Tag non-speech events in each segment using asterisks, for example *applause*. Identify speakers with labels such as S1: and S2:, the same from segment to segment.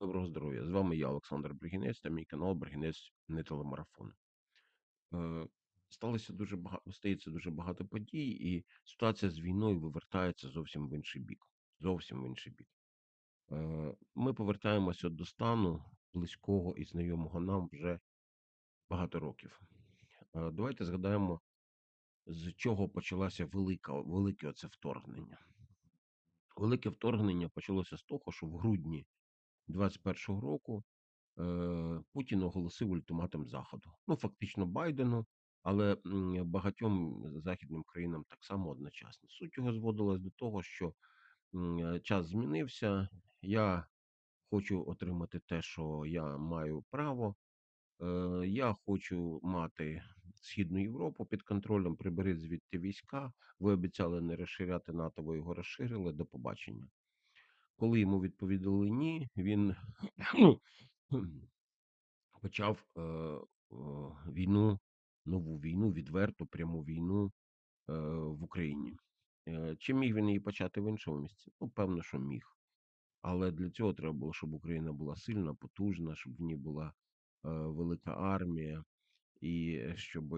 S1: Доброго здоров'я! З вами я, Олександр Бригінець, та мій канал Бригінець не телемарафон. Е, сталося дуже багато, стається дуже багато подій, і ситуація з війною вивертається зовсім в інший бік. Зовсім в інший бік. Е, ми повертаємося до стану близького і знайомого нам вже багато років. Е, давайте згадаємо, з чого почалося велика, велике оце вторгнення. Велике вторгнення почалося з того, що в грудні 21-го року е, Путін оголосив ультиматум Заходу. Ну, фактично, Байдену, але багатьом західним країнам так само одночасно. Суть його зводилась до того, що е, час змінився. Я хочу отримати те, що я маю право. Е, я хочу мати Східну Європу під контролем, приберіть звідти війська. Ви обіцяли не розширяти НАТО, ви його розширили. До побачення. Коли йому відповідали ні, він почав е, о, війну, нову війну, відверту пряму війну е, в Україні. Е, чи міг він її почати в іншому місці? Ну, певно, що міг. Але для цього треба було, щоб Україна була сильна, потужна, щоб в ній була е, велика армія, і щоб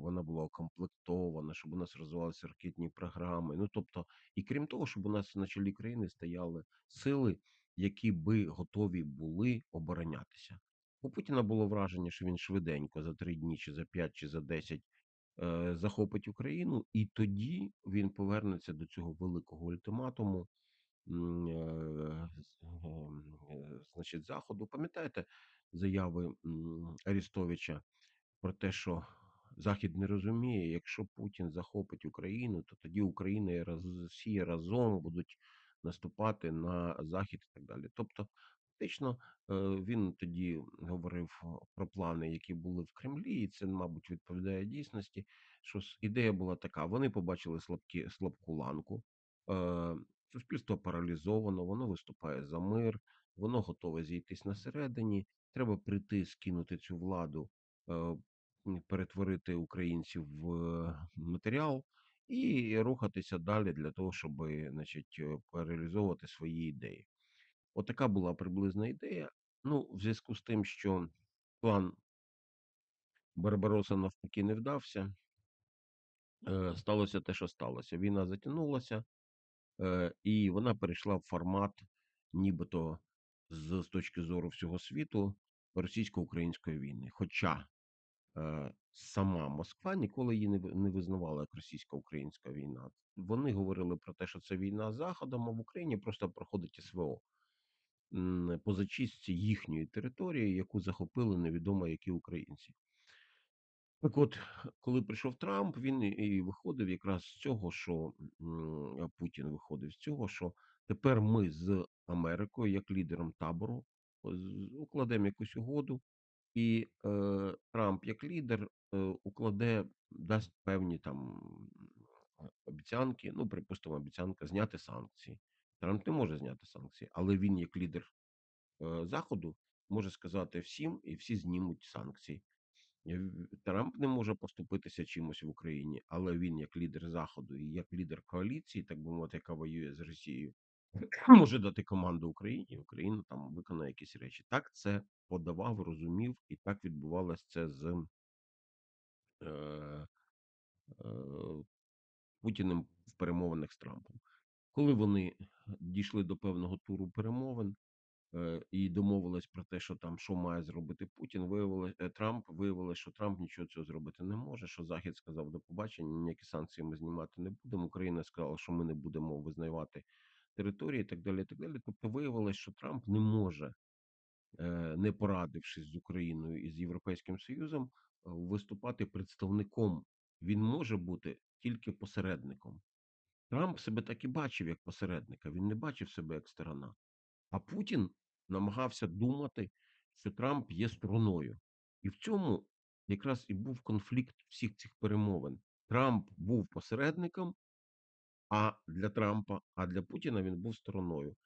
S1: вона була укомплектована, щоб у нас розвивалися ракетні програми. Ну тобто, і крім того, щоб у нас на чолі країни стояли сили, які би готові були оборонятися. У Путіна було враження, що він швиденько за три дні, чи за п'ять, чи за десять е, захопить Україну, і тоді він повернеться до цього великого ультиматуму. е, е, Значить, заходу. Пам'ятаєте заяви Арістовича про те, що Захід не розуміє, якщо Путін захопить Україну, то тоді Україна і Росія разом будуть наступати на Захід і так далі. Тобто, фактично, е, він тоді говорив про плани, які були в Кремлі, і це, мабуть, відповідає дійсності. Що ідея була така: вони побачили слабкі слабку ланку. е, Суспільство паралізовано, воно виступає за мир, воно готове зійтись на середині. Треба прийти, скинути цю владу, е, перетворити українців в е, матеріал і рухатися далі для того, щоб значить, е, реалізовувати свої ідеї. Отака була приблизна ідея. Ну, в зв'язку з тим, що план Барбароса навпаки не вдався, е, сталося те, що сталося. Війна затягнулася, і вона перейшла в формат, нібито з, точки зору всього світу, російсько-української війни. Хоча сама Москва ніколи її не визнавала як російсько-українська війна. Вони говорили про те, що це війна з Заходом, а в Україні просто проходить СВО по зачистці їхньої території, яку захопили невідомо які українці. Так от, коли прийшов Трамп, він і виходив якраз з цього, що Путін виходив з цього, що тепер ми з Америкою, як лідером табору, укладемо якусь угоду, і е, Трамп, як лідер, е, укладе, дасть певні там обіцянки. Ну, припустимо, обіцянка зняти санкції. Трамп не може зняти санкції, але він, як лідер е, Заходу, може сказати всім, і всі знімуть санкції. Е, Трамп не може поступитися чимось в Україні, але він, як лідер Заходу і як лідер коаліції, так би мовити, яка воює з Росією, може дати команду Україні, Україна там виконає якісь речі. Так це подавав, розумів, і так відбувалося це з е, е, Путіним в перемовинах з Трампом. Коли вони дійшли до певного туру перемовин е, і домовились про те, що там що має зробити Путін, виявилось е, Трамп, виявилось, що Трамп нічого цього зробити не може. Що Захід сказав до побачення, ніякі санкції ми знімати не будемо. Україна сказала, що ми не будемо визнавати території, і так далі. і так далі. Тобто виявилось, що Трамп не може е, не порадившись з Україною і з Європейським Союзом, е, виступати представником. Він може бути тільки посередником. Трамп себе так і бачив як посередника. Він не бачив себе як сторона. А Путін намагався думати, що Трамп є стороною. І в цьому якраз і був конфлікт всіх цих перемовин. Трамп був посередником, а для Трампа, а для Путіна він був стороною.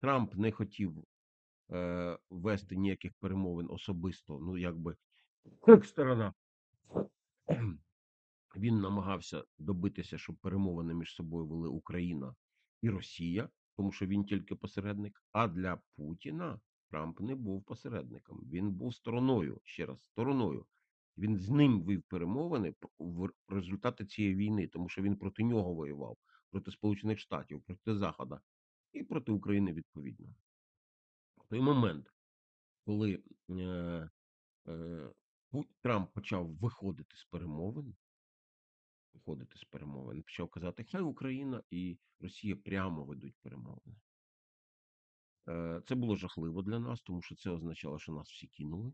S1: Трамп не хотів е, вести ніяких перемовин особисто, ну якби як сторона. Він намагався добитися, щоб перемовини між собою вели Україна і Росія, тому що він тільки посередник. А для Путіна Трамп не був посередником. Він був стороною, ще раз, стороною. Він з ним вів перемовини в результати цієї війни, тому що він проти нього воював, проти Сполучених Штатів, проти Заходу і проти України відповідно. В той момент, коли е, е, Трамп почав виходити з перемовин, виходити з перемовин, почав казати, хай Україна і Росія прямо ведуть перемовини. Е, Це було жахливо для нас, тому що це означало, що нас всі кинули.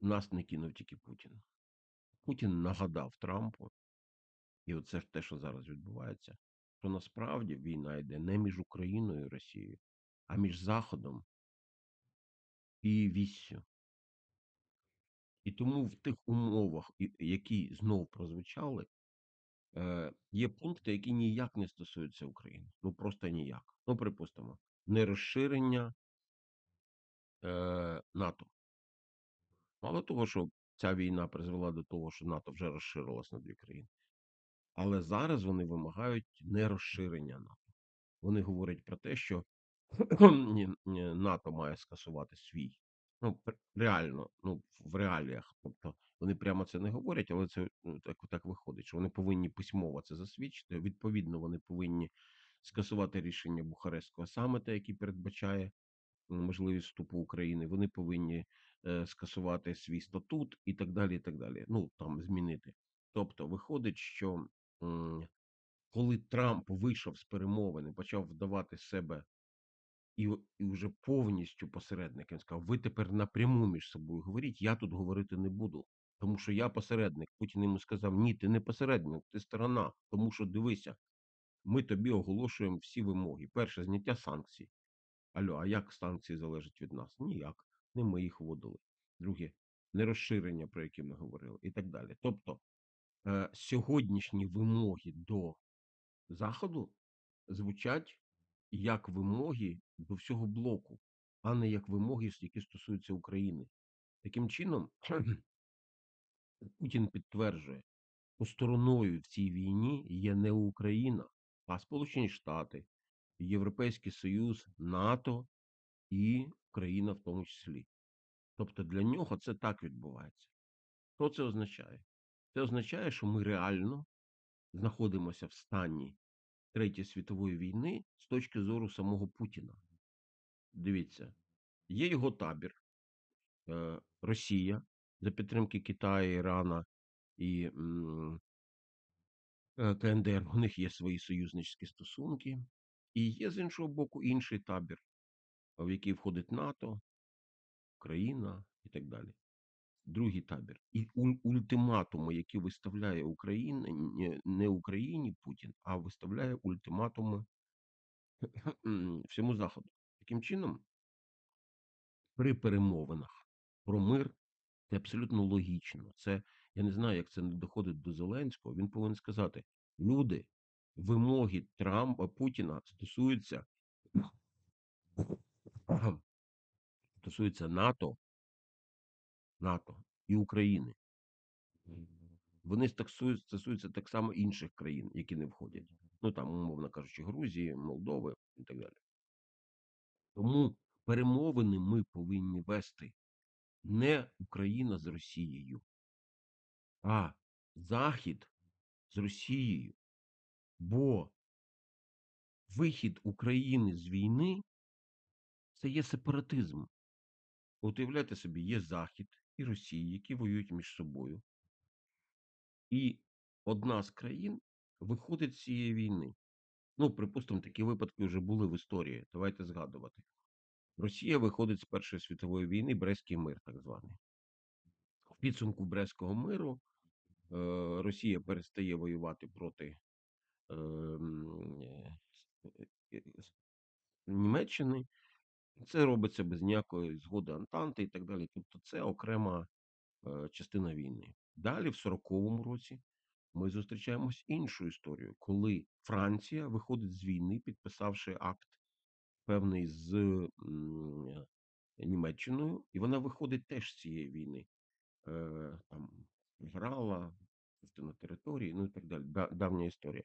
S1: Нас не кинув тільки Путін. Путін нагадав Трампу, і оце ж те, що зараз відбувається, що насправді війна йде не між Україною і Росією, а між Заходом і Віссю. І тому в тих умовах, які знов прозвучали, е, є пункти, які ніяк не стосуються України. Ну просто ніяк. Ну, припустимо, не розширення е, НАТО. Мало того, що ця війна призвела до того, що НАТО вже розширилось на дві країни. Але зараз вони вимагають не розширення НАТО. Вони говорять про те, що *clears throat* НАТО має скасувати свій. Ну, реально, ну, в реаліях. Тобто вони прямо це не говорять, але це ну, так, так виходить, що вони повинні письмово це засвідчити. Відповідно, вони повинні скасувати рішення Бухарестського саміта, який передбачає можливість вступу України. Вони повинні е, скасувати свій статут і так далі. і так далі. Ну там змінити. Тобто, виходить, що коли Трамп вийшов з перемовин і почав вдавати себе і, і вже повністю посередник, він сказав: ви тепер напряму між собою говоріть, я тут говорити не буду. Тому що я посередник. Путін йому сказав: Ні, ти не посередник, ти сторона. Тому що дивися, ми тобі оголошуємо всі вимоги. Перше, зняття санкцій. Алло, а як санкції залежать від нас? Ніяк. Не ми їх вводили. Друге, не розширення, про яке ми говорили, і так далі. Тобто, сьогоднішні вимоги до Заходу звучать як вимоги до всього блоку, а не як вимоги, які стосуються України. Таким чином, Путін підтверджує, що стороною в цій війні є не Україна, а Сполучені Штати, Європейський Союз, НАТО і Україна в тому числі. Тобто для нього це так відбувається. Що це означає? Це означає, що ми реально знаходимося в стані Третьої світової війни з точки зору самого Путіна. Дивіться, є його табір, е, Росія за підтримки Китаю, Ірана і е, КНДР. У них є свої союзничські стосунки, і є з іншого боку інший табір, в який входить НАТО, Україна і так далі. Другий табір. І уль- ультиматуми, які виставляє Україна, не- Україні Путін, а виставляє ультиматуми *clears throat* всьому Заходу. Таким чином, при перемовинах про мир це абсолютно логічно. Це я не знаю, як це не доходить до Зеленського. Він повинен сказати: люди, вимоги Трампа Путіна стосуються *clears throat* стосуються НАТО, НАТО і України. Вони стосуються, стосуються так само інших країн, які не входять. Ну там, умовно кажучи, Грузії, Молдови і так далі. Тому перемовини ми повинні вести не Україна з Росією, а Захід з Росією. Бо вихід України з війни це є сепаратизм. От уявляйте собі, є Захід і Росія, які воюють між собою. І одна з країн виходить з цієї війни. Ну, припустимо, такі випадки вже були в історії. Давайте згадувати. Росія виходить з Першої світової війни, Брестський мир, так званий. В підсумку Брестського миру е, Росія перестає воювати проти е, м, е, е, с- Німеччини. Це робиться без ніякої згоди Антанти і так далі. Тобто це окрема е, частина війни. Далі, в 40-му році, ми зустрічаємось іншу історію, коли Франція виходить з війни, підписавши акт певний з м, Німеччиною, і вона виходить теж з цієї війни. Е, там грала частина території, ну і так далі. Да, давня історія.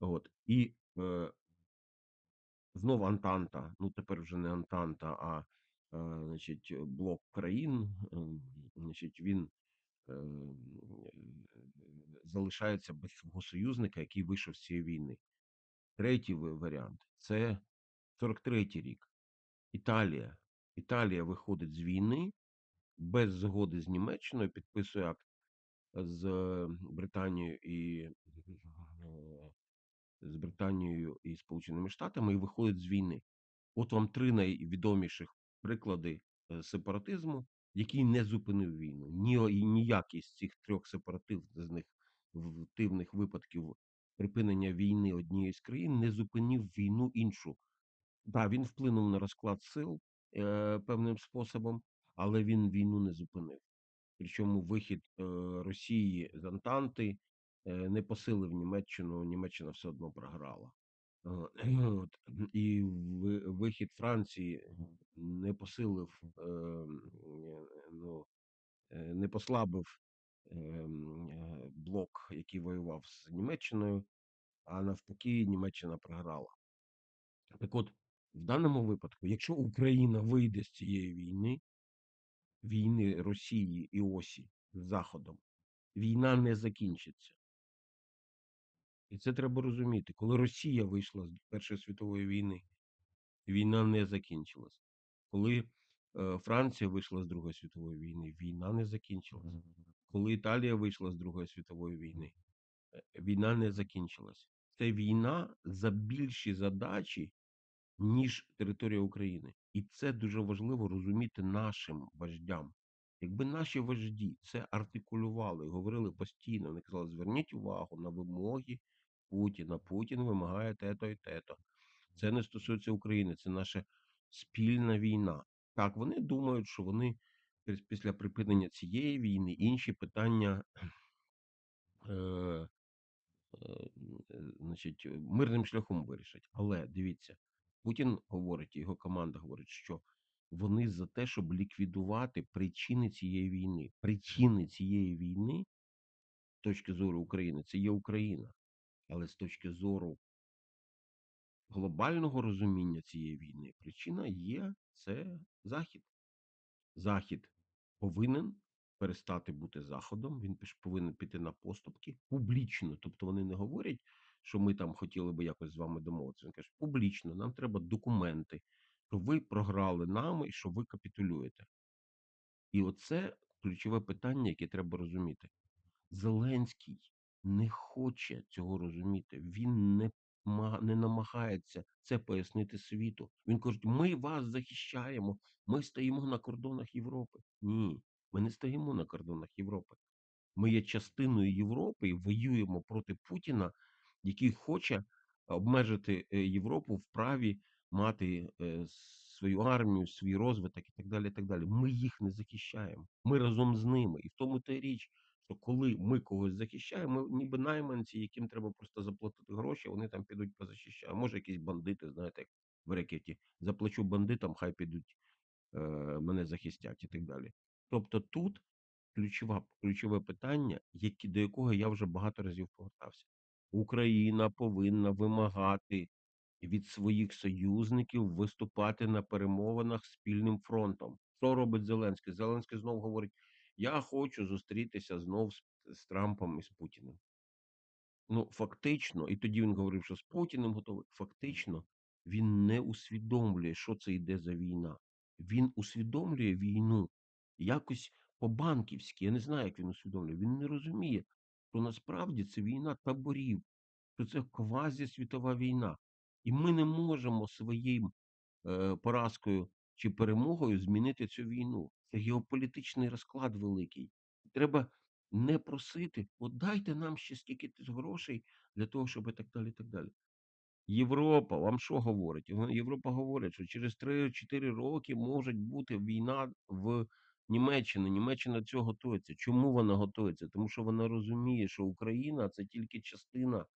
S1: От. І е, Знов Антанта, ну тепер вже не Антанта, а е, значить, блок країн, ем, значить, він е, залишається без свого союзника, який вийшов з цієї війни. Третій варіант це 43-й рік. Італія. Італія виходить з війни без згоди з Німеччиною, підписує акт з е, Британією і е, з Британією і Сполученими Штатами і виходить з війни. От вам три найвідоміших приклади е, сепаратизму, який не зупинив війну. Ні, ніякий з цих трьох сепаративних втивних випадків припинення війни однієї з країн не зупинив війну іншу. Да, він вплинув на розклад сил е, певним способом, але він війну не зупинив. Причому вихід е, Росії з Антанти не посилив Німеччину. Німеччина все одно програла. Е, *clears throat* От. І вихід Франції не посилив, е, ну, е, не послабив е, м, е, блок, який воював з Німеччиною, а навпаки, Німеччина програла. Так от, в даному випадку, якщо Україна вийде з цієї війни, війни Росії і Осі з Заходом, війна не закінчиться. І це треба розуміти. Коли Росія вийшла з Першої світової війни, війна не закінчилась. Коли е, Франція вийшла з Другої світової війни, війна не закінчилась. Коли Італія вийшла з Другої світової війни, е, війна не закінчилась. Це війна за більші задачі, ніж територія України. І це дуже важливо розуміти нашим вождям. Якби наші вожді це артикулювали, говорили постійно, вони казали, зверніть увагу на вимоги Путіна. Путін вимагає те-то і те-то. Це не стосується України, це наша спільна війна. Так, вони думають, що вони після припинення цієї війни інші питання *clears throat* е, е, значить, мирним шляхом вирішать. Але дивіться, Путін говорить, його команда говорить, що вони за те, щоб ліквідувати причини цієї війни. Причини цієї війни, з точки зору України, це є Україна. Але з точки зору глобального розуміння цієї війни, причина є це Захід. Захід повинен перестати бути заходом. Він повинен піти на поступки публічно. Тобто вони не говорять, що ми там хотіли би якось з вами домовитися. Він каже, публічно, нам треба документи, що ви програли нами і що ви капітулюєте. І оце ключове питання, яке треба розуміти. Зеленський не хоче цього розуміти. Він не, не намагається це пояснити світу. Він каже: ми вас захищаємо, ми стоїмо на кордонах Європи. Ні, ми не стоїмо на кордонах Європи. Ми є частиною Європи і воюємо проти Путіна, який хоче обмежити е, Європу в праві мати е, свою армію, свій розвиток і так далі. і так далі. Ми їх не захищаємо. Ми разом з ними. І в тому та річ, що коли ми когось захищаємо, ми ніби найманці, яким треба просто заплатити гроші, вони там підуть позахищають. Може, якісь бандити, знаєте, як в рекеті. Заплачу бандитам, хай підуть е, мене захистять і так далі. Тобто тут ключова, ключове питання, які, до якого я вже багато разів повертався. Україна повинна вимагати від своїх союзників виступати на перемовинах спільним фронтом. Що робить Зеленський? Зеленський знов говорить: Я хочу зустрітися знов з, з Трампом і з Путіним. Ну, фактично, і тоді він говорив, що з Путіним готовий. Фактично, він не усвідомлює, що це йде за війна. Він усвідомлює війну якось по-банківськи. Я не знаю, як він усвідомлює. Він не розуміє, що насправді це війна таборів, що це квазісвітова війна. І ми не можемо своїм е, поразкою чи перемогою змінити цю війну. Це геополітичний розклад великий. Треба не просити, от дайте нам ще скільки грошей для того, щоб і так далі. і так далі. Європа вам що говорить? Європа говорить, що через 3-4 роки може бути війна в Німеччині. Німеччина цього готується. Чому вона готується? Тому що вона розуміє, що Україна це тільки частина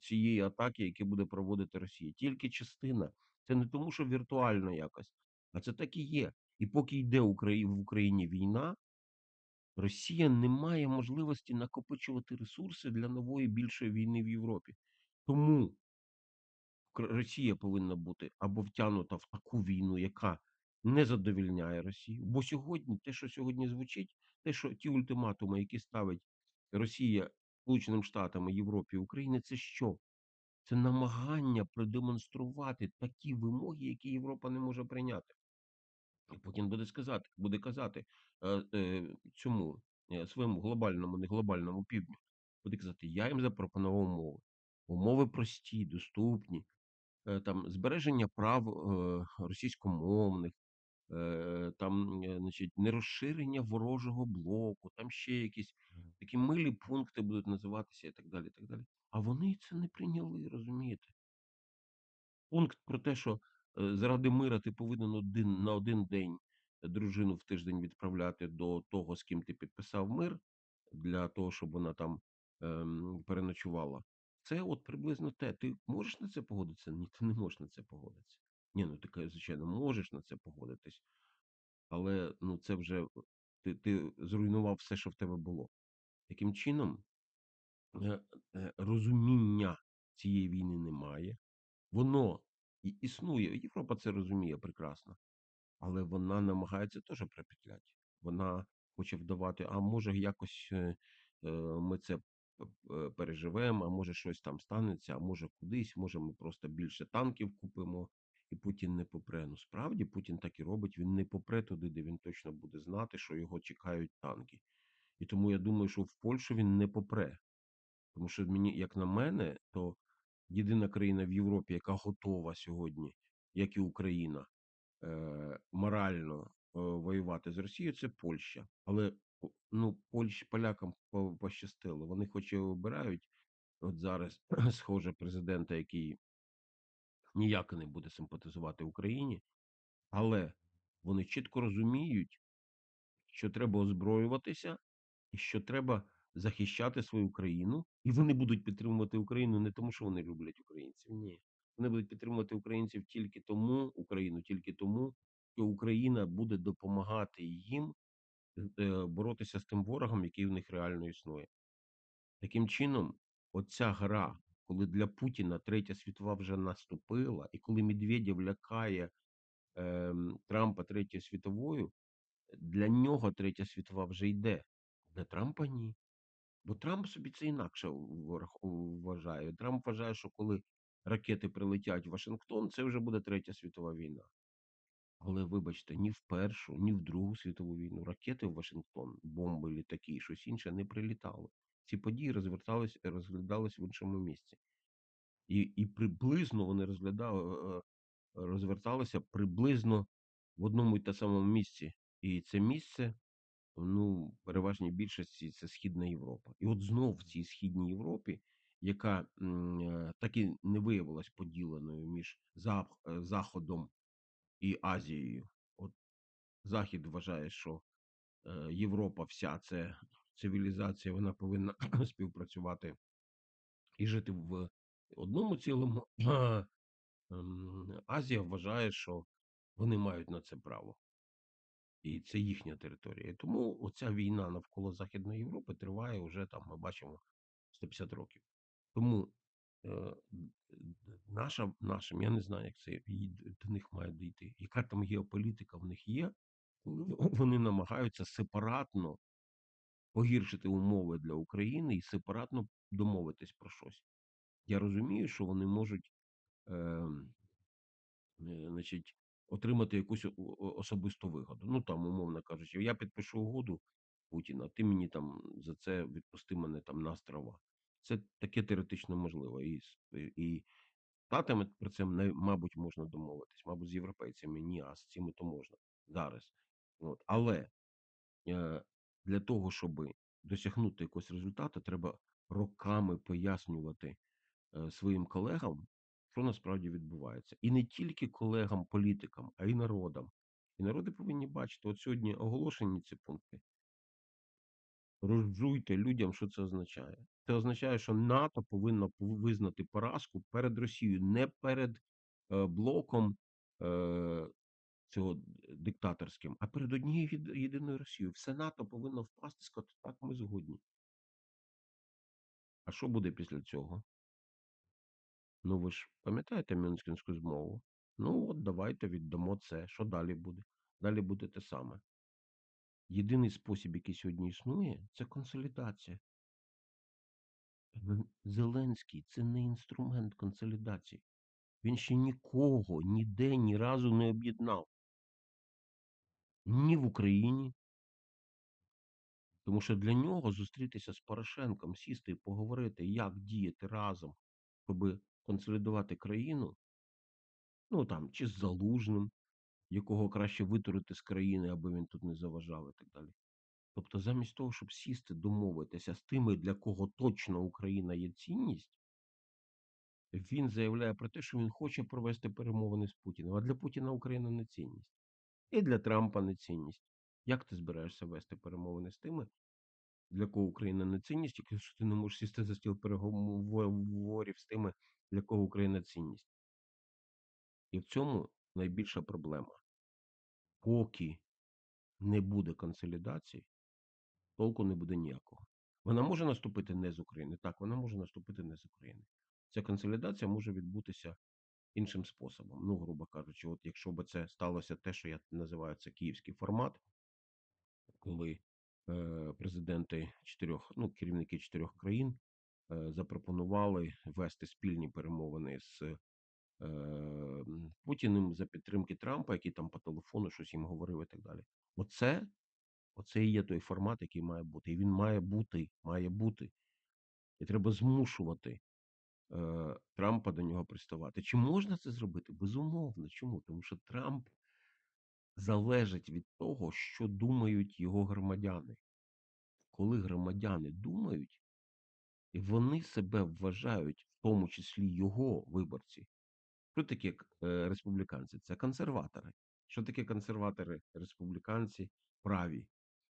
S1: цієї атаки, яку буде проводити Росія. Тільки частина. Це не тому, що віртуально якось, а це так і є. І поки йде в Україні війна, Росія не має можливості накопичувати ресурси для нової більшої війни в Європі. Тому Росія повинна бути або втягнута в таку війну, яка не задовольняє Росію. Бо сьогодні те, що сьогодні звучить, те, що ті ультиматуми, які ставить Росія Сполученим Штатам, Європі, Україні, це що? Це намагання продемонструвати такі вимоги, які Європа не може прийняти. Путін буде сказати, буде казати е, е, цьому е, своєму глобальному, не глобальному півдню, буде казати: я їм запропонував умови. Умови прості, доступні, е, там збереження прав е, російськомовних, е, там, е, значить, нерозширення ворожого блоку, там ще якісь такі милі пункти будуть називатися і так далі. і так далі. А вони це не прийняли, розумієте? Пункт про те, що заради мира ти повинен один на один день дружину в тиждень відправляти до того, з ким ти підписав мир, для того, щоб вона там ем, переночувала. Це от приблизно те. Ти можеш на це погодитися? Ні, ти не можеш на це погодитися. Ні, ну ти, звичайно, можеш на це погодитись, але ну це вже е, ти, ти зруйнував все, що в тебе було. Таким чином, е, е, розуміння цієї війни немає. Воно і існує. Європа це розуміє прекрасно, але вона намагається теж припетлять. Вона хоче вдавати, а може якось е, е, ми це п- переживемо, а може щось там станеться, а може кудись, може ми просто більше танків купимо, і Путін не попре. Ну справді Путін так і робить. Він не попре туди, де він точно буде знати, що його чекають танки. І тому я думаю, що в Польщу він не попре. Тому що мені, як на мене, то єдина країна в Європі, яка готова сьогодні, як і Україна, е, морально е, воювати з Росією, це Польща. Але ну, Польщ, полякам пощастило. Вони хоч і обирають от зараз, *clears throat* схоже, президента, який ніяк не буде симпатизувати Україні, але вони чітко розуміють, що треба озброюватися і що треба захищати свою країну, і вони будуть підтримувати Україну не тому, що вони люблять українців. Ні, вони будуть підтримувати українців тільки тому, Україну тільки тому, що Україна буде допомагати їм е, боротися з тим ворогом, який в них реально існує. Таким чином, оця гра, коли для Путіна третя світова вже наступила, і коли Медведєв лякає ем, Трампа третьою світовою, для нього третя світова вже йде. Для Трампа ні. Бо Трамп собі це інакше вважає. Трамп вважає, що коли ракети прилетять в Вашингтон, це вже буде третя світова війна. Але вибачте, ні в Першу, ні в Другу світову війну ракети в Вашингтон, бомби, літаки і щось інше не прилітали. Ці події розвертались, розглядались в іншому місці. І, і приблизно вони розглядали, е, розверталися приблизно в одному і те самому місці. І це місце ну, переважній більшості це Східна Європа. І от знов в цій Східній Європі, яка е, так і не виявилась поділеною між е, Заходом і Азією. От Захід вважає, що е, Європа вся це цивілізація, вона повинна *clears throat* співпрацювати і жити в одному цілому. *clears throat* Азія вважає, що вони мають на це право. І це їхня територія. Тому оця війна навколо Західної Європи триває вже там, ми бачимо, 150 років. Тому е, наша, нашим, я не знаю, як це до них має дійти. Яка там геополітика в них є, *laughs* вони намагаються сепаратно погіршити умови для України і сепаратно домовитись про щось. Я розумію, що вони можуть. ем, е, значить, отримати якусь особисту вигоду. Ну там, умовно кажучи, я підпишу угоду Путіна, ти мені там за це відпусти мене там на острова. Це таке теоретично можливо. І, і, Штатами про це мабуть можна домовитись, мабуть, з європейцями ні, а з цими то можна зараз. От. Але е, для того, щоб досягнути якогось результату, треба роками пояснювати е, своїм колегам, що насправді відбувається. І не тільки колегам, політикам, а й народам. І народи повинні бачити, от сьогодні оголошені ці пункти. Розжуйте людям, що це означає. Це означає, що НАТО повинно визнати поразку перед Росією, не перед е, блоком е, цього диктаторським, а перед однією єдиною Росією. Все НАТО повинно впасти сказати, так, ми згодні. А що буде після цього? Ну, ви ж пам'ятаєте Мюнхенську змову? Ну, от давайте віддамо це. Що далі буде? Далі буде те саме. Єдиний спосіб, який сьогодні існує, це консолідація. Зеленський це не інструмент консолідації. Він ще нікого ніде ні разу не об'єднав. Ні в Україні. Тому що для нього зустрітися з Порошенком, сісти і поговорити, як діяти разом, щоб консолідувати країну, ну там, чи з Залужним, якого краще витурити з країни, аби він тут не заважав і так далі. Тобто, замість того, щоб сісти, домовитися з тими, для кого точно Україна є цінність, він заявляє про те, що він хоче провести перемовини з Путіним. А для Путіна Україна не цінність. І для Трампа не цінність. Як ти збираєшся вести перемовини з тими, для кого Україна не цінність, якщо ти не можеш сісти за стіл переговорів з тими, для кого Україна цінність? І в цьому найбільша проблема. Поки не буде консолідації, толку не буде ніякого. Вона може наступити не з України. Так, вона може наступити не з України. Ця консолідація може відбутися іншим способом. Ну, грубо кажучи, от якщо б це сталося те, що я називаю це київський формат, коли е, президенти чотирьох, ну, керівники чотирьох країн запропонували вести спільні перемовини з е, Путіним за підтримки Трампа, який там по телефону щось їм говорив і так далі. Оце, оце і є той формат, який має бути. І він має бути, має бути. І треба змушувати е, Трампа до нього приставати. Чи можна це зробити? Безумовно. Чому? Тому що Трамп залежить від того, що думають його громадяни. Коли громадяни думають, і вони себе вважають, в тому числі його виборці. Хто такі е, республіканці? Це консерватори. Що таке консерватори, республіканці праві?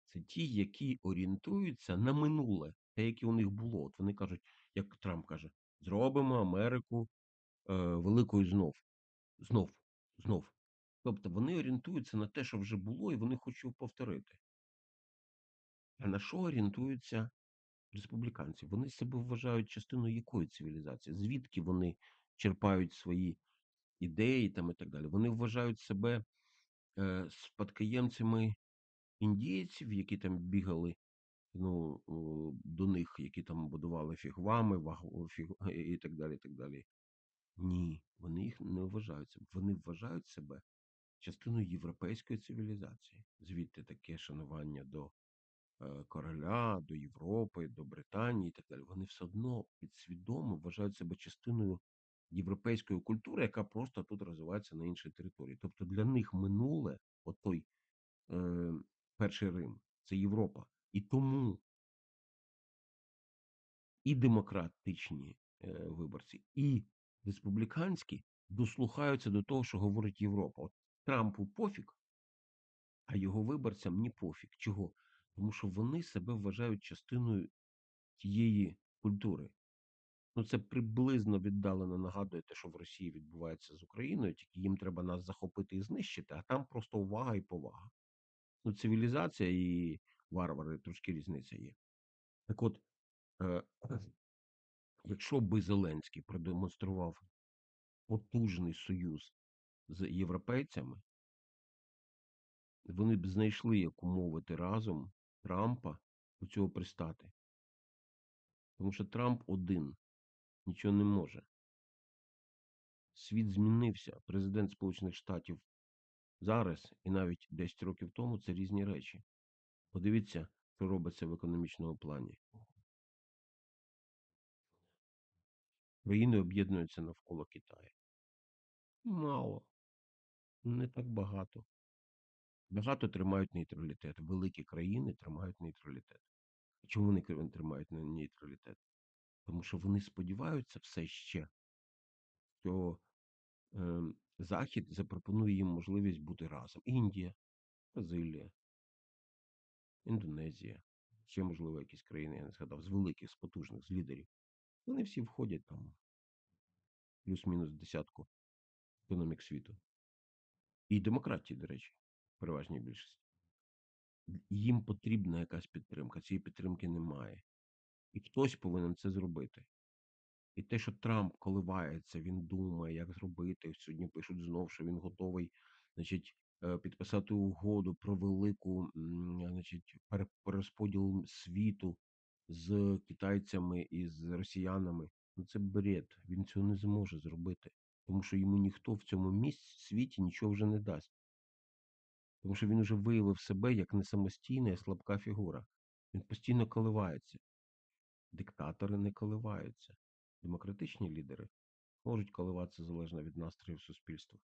S1: Це ті, які орієнтуються на минуле, те, яке у них було. От вони кажуть, як Трамп каже, зробимо Америку е, великою знов, знов, знов. Тобто вони орієнтуються на те, що вже було, і вони хочуть повторити. А на що орієнтуються республіканці? Вони себе вважають частиною якої цивілізації? Звідки вони черпають свої ідеї там і так далі? Вони вважають себе е, спадкоємцями індійців, які там бігали ну, до них, які там будували фігвами, фіг... *laughs* і так далі. і так далі. Ні, вони їх не вважають себе. Вони вважають себе частиною європейської цивілізації. Звідти таке шанування до короля, до Європи, до Британії і так далі. Вони все одно підсвідомо вважають себе частиною європейської культури, яка просто тут розвивається на іншій території. Тобто для них минуле, от той е, перший Рим, це Європа. І тому і демократичні е, виборці, і республіканські дослухаються до того, що говорить Європа. От Трампу пофіг, а його виборцям ні пофіг. Чого? Тому що вони себе вважають частиною тієї культури. Ну, це приблизно віддалено нагадує те, що в Росії відбувається з Україною, тільки їм треба нас захопити і знищити, а там просто увага і повага. Ну, цивілізація і варвари трошки різниця є. Так от, е, якщо би Зеленський продемонстрував потужний союз з європейцями, вони б знайшли, як умовити разом Трампа до цього пристати. Тому що Трамп один нічого не може. Світ змінився. Президент Сполучених Штатів зараз і навіть 10 років тому це різні речі. Подивіться, що робиться в економічному плані. Країни об'єднуються навколо Китаю. Мало, не так багато. Багато тримають нейтралітет. Великі країни тримають нейтралітет. Чому вони тримають нейтралітет? Тому що вони сподіваються все ще, що е, Захід запропонує їм можливість бути разом. Індія, Бразилія, Індонезія, ще, можливо, якісь країни, я не згадав, з великих, з потужних, з лідерів. Вони всі входять там плюс-мінус десятку економік світу. І демократії, до речі, переважній більшості. Їм потрібна якась підтримка. Цієї підтримки немає. І хтось повинен це зробити. І те, що Трамп коливається, він думає, як зробити. Сьогодні пишуть знов, що він готовий, значить, е, підписати угоду про велику, значить, перерозподіл світу з китайцями і з росіянами. Ну це бред. Він цього не зможе зробити, тому що йому ніхто в цьому місці світі нічого вже не дасть. Тому що він вже виявив себе як не самостійна і слабка фігура. Він постійно коливається. Диктатори не коливаються. Демократичні лідери можуть коливатися залежно від настроїв суспільства.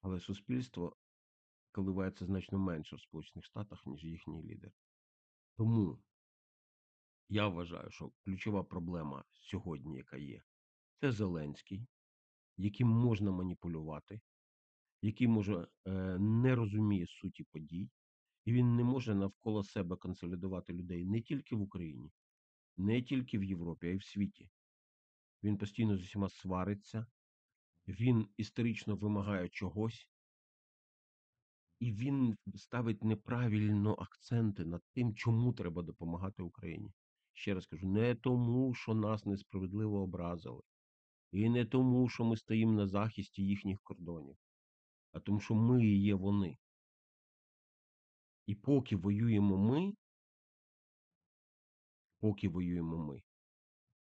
S1: Але суспільство коливається значно менше в Сполучених Штатах, ніж їхній лідер. Тому я вважаю, що ключова проблема сьогодні, яка є, це Зеленський, яким можна маніпулювати, який може е, не розуміє суті подій, і він не може навколо себе консолідувати людей не тільки в Україні, не тільки в Європі, а й в світі. Він постійно з усіма свариться, він історично вимагає чогось, і він ставить неправильно акценти над тим, чому треба допомагати Україні. Ще раз кажу, не тому, що нас несправедливо образили, і не тому, що ми стоїмо на захисті їхніх кордонів, а тому, що ми і є вони. І поки воюємо ми, поки воюємо ми,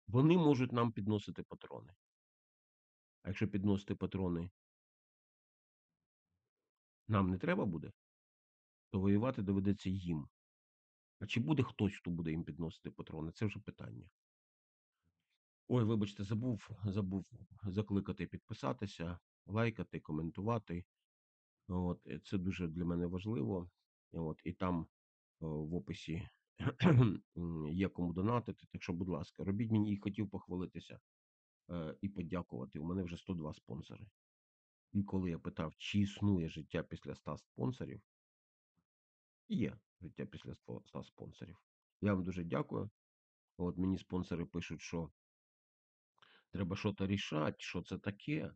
S1: вони можуть нам підносити патрони. А якщо підносити патрони нам не треба буде, то воювати доведеться їм. А чи буде хтось, хто буде їм підносити патрони? Це вже питання. Ой, вибачте, забув, забув закликати підписатися, лайкати, коментувати. От, е, це дуже для мене важливо. От, і там в описі *clears throat* є кому донатити. Так що, будь ласка, робіть мені і хотів похвалитися е, і подякувати. У мене вже 102 спонсори. І коли я питав, чи існує життя після 100 спонсорів, є життя після 100 100 спонсорів. Я вам дуже дякую. От мені спонсори пишуть, що треба щось рішати, що це таке.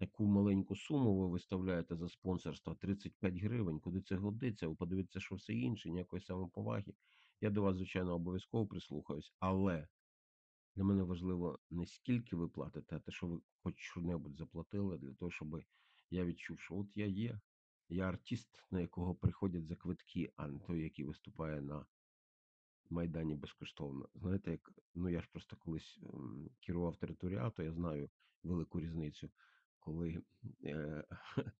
S1: Таку маленьку суму ви виставляєте за спонсорство 35 гривень. Куди це годиться? Ви подивіться, що все інше, ніякої самоповаги. Я до вас, звичайно, обов'язково прислухаюсь, але для мене важливо не скільки ви платите, а те, що ви хоч що-небудь заплатили для того, щоб я відчув, що от я є. Я артист, на якого приходять за квитки, а не той, який виступає на Майдані безкоштовно. Знаєте, як ну я ж просто колись керував територіатом, я знаю велику різницю, коли е, *laughs*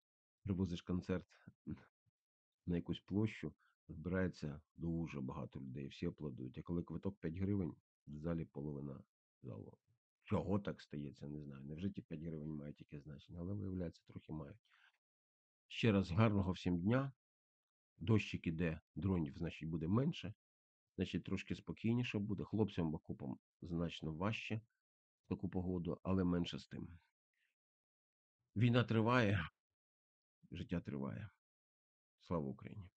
S1: привозиш концерт на якусь площу, збирається дуже багато людей, всі аплодують. А коли квиток 5 гривень, в залі половина залу. Чого так стається, не знаю. Невже ті 5 гривень мають яке значення, але виявляється, трохи мають. Ще раз гарного всім дня. Дощик іде, дронів, значить, буде менше. Значить, трошки спокійніше буде. Хлопцям окопам значно важче в таку погоду, але менше з тим. Війна триває, життя триває. Слава Україні!